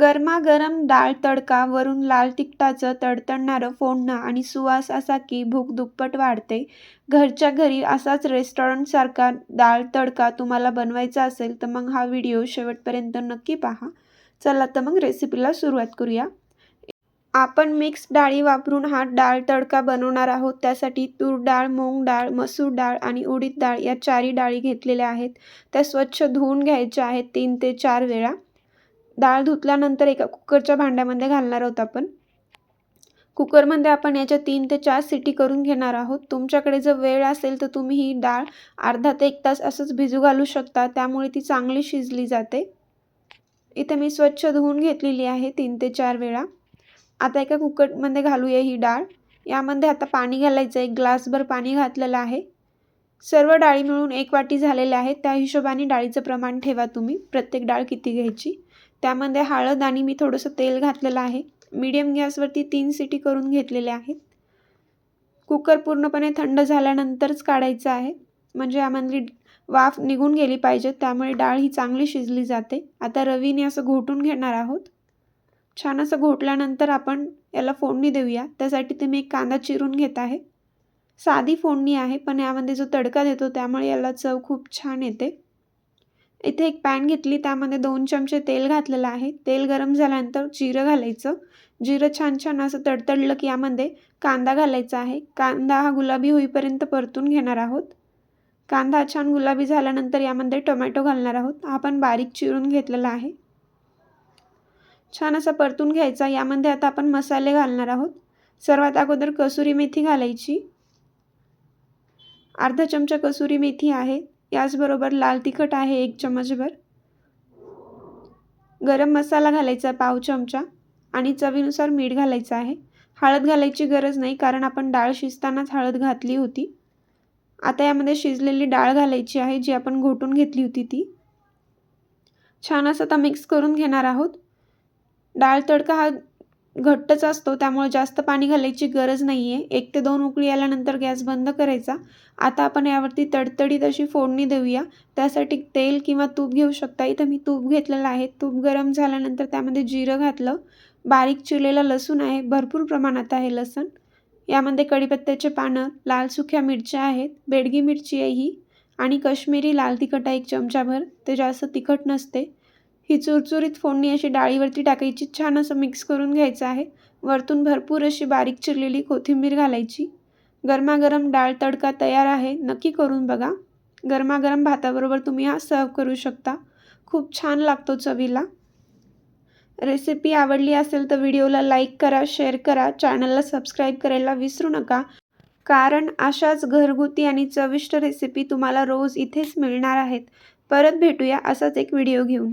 गरमागरम डाळ तडका वरून लाल तिखटाचं तडतडणारं फोडणं आणि सुवास असा की भूक दुप्पट वाढते. घरच्या घरी असाच रेस्टॉरंटसारखा डाळ तडका तुम्हाला बनवायचा असेल तर मग हा व्हिडिओ शेवटपर्यंत नक्की पहा. चला तर मग रेसिपीला सुरुवात करूया. आपण मिक्स डाळी वापरून हा डाळ तडका बनवणार आहोत. त्यासाठी तूर डाळ मूग डाळ मसूर डाळ आणि उडीद डाळ या चारही डाळी घेतलेल्या आहेत. त्या स्वच्छ धुवून घ्यायच्या आहेत तीन ते चार वेळा. डाळ धुतल्यानंतर एका कुकरच्या भांड्यामध्ये घालणार आहोत आपण. कुकरमध्ये आपण याच्या तीन ते चार सिटी करून घेणार आहोत. तुमच्याकडे जर वेळ असेल तर तुम्ही ही डाळ अर्धा ते एक तास असंच भिजू घालू शकता. त्यामुळे ती चांगली शिजली जाते. इथे मी स्वच्छ धुवून घेतलेली आहे तीन ते चार वेळा. आता एका कुकरमध्ये घालूया ही डाळ. यामध्ये आता पाणी घालायचं एक ग्लासभर पाणी घातलेलं आहे. सर्व डाळी मिळून एक वाटी झालेल्या आहेत. त्या हिशोबाने डाळीचं प्रमाण ठेवा तुम्ही. प्रत्येक डाळ किती घ्यायची? त्यामध्ये हळद आणि मी थोडंसं तेल घातलेलं आहे. मीडियम गॅसवरती तीन सिटी करून घेतलेल्या आहेत. कुकर पूर्णपणे थंड झाल्यानंतरच काढायचं आहे. म्हणजे यामधली वाफ निघून गेली पाहिजे त्यामुळे डाळ ही चांगली शिजली जाते. आता रवीने असं घोटून घेणार आहोत. छान असं घोटल्यानंतर आपण याला फोडणी देऊया. त्यासाठी ते मी एक कांदा चिरून घेत आहे. साधी फोडणी आहे पण यामध्ये जो तडका देतो त्यामुळे याला चव खूप छान येते. इथे एक पॅन घेतली त्यामध्ये दोन चमचे तेल घातलेलं आहे. तेल गरम झाल्यानंतर जिरं घालायचं. जिरं छान छान असं तडतडलं की यामध्ये कांदा घालायचा आहे. कांदा हा गुलाबी होईपर्यंत परतून घेणार आहोत. कांदा छान गुलाबी झाल्यानंतर यामध्ये टोमॅटो घालणार आहोत. हा बारीक चिरून घेतलेला आहे. छान असा परतून घ्यायचा. यामध्ये आता आपण मसाले घालणार आहोत. सर्वात अगोदर कसुरी मेथी घालायची. अर्धा चमचा कसुरी मेथी आहे. याचबरोबर लाल तिखट आहे एक चमचभर गरम मसाला घालायचा पाव चमचा आणि चवीनुसार मीठ घालायचं आहे. हळद घालायची गरज नाही कारण आपण डाळ शिजतानाच हळद घातली होती. आता यामध्ये शिजलेली डाळ घालायची आहे जी आपण घोटून घेतली होती ती. छान असं आता मिक्स करून घेणार आहोत. डाळ तडका हा घट्टच असतो त्यामुळे जास्त पाणी घालायची गरज नाही आहे एक ते दोन उकळी आल्यानंतर गॅस बंद करायचा. आता आपण यावरती तडतडीत अशी फोडणी देऊया. त्यासाठी तेल किंवा तूप घेऊ शकता. इथं मी तूप घेतलेलं आहे. तूप गरम झाल्यानंतर त्यामध्ये जिरं घातलं. बारीक चिरलेलं लसूण आहे. भरपूर प्रमाणात आहे लसूण. यामध्ये कढीपत्त्याचे पानं लाल सुक्या मिरच्या आहेत बेडगी मिरची आहे ही आणि कश्मीरी लाल तिखट आहे एक चमचाभर. ते जास्त तिखट नसते. ही चुरचुरीत फोडणी अशी डाळीवरती टाकायची छान असं मिक्स करून घ्यायचं आहे. वरतून भरपूर अशी बारीक चिरलेली कोथिंबीर घालायची. गरमागरम डाळ तडका तयार आहे नक्की करून बघा. गरमागरम भाताबरोबर तुम्ही हा सर्व करू शकता. खूप छान लागतो चवीला. रेसिपी आवडली असेल तर व्हिडिओला लाईक करा शेअर करा चॅनलला सबस्क्राईब करायला विसरू नका. कारण अशाच घरगुती आणि चविष्ट रेसिपी तुम्हाला रोज इथेच मिळणार आहेत. परत भेटूया असाच एक व्हिडिओ घेऊन.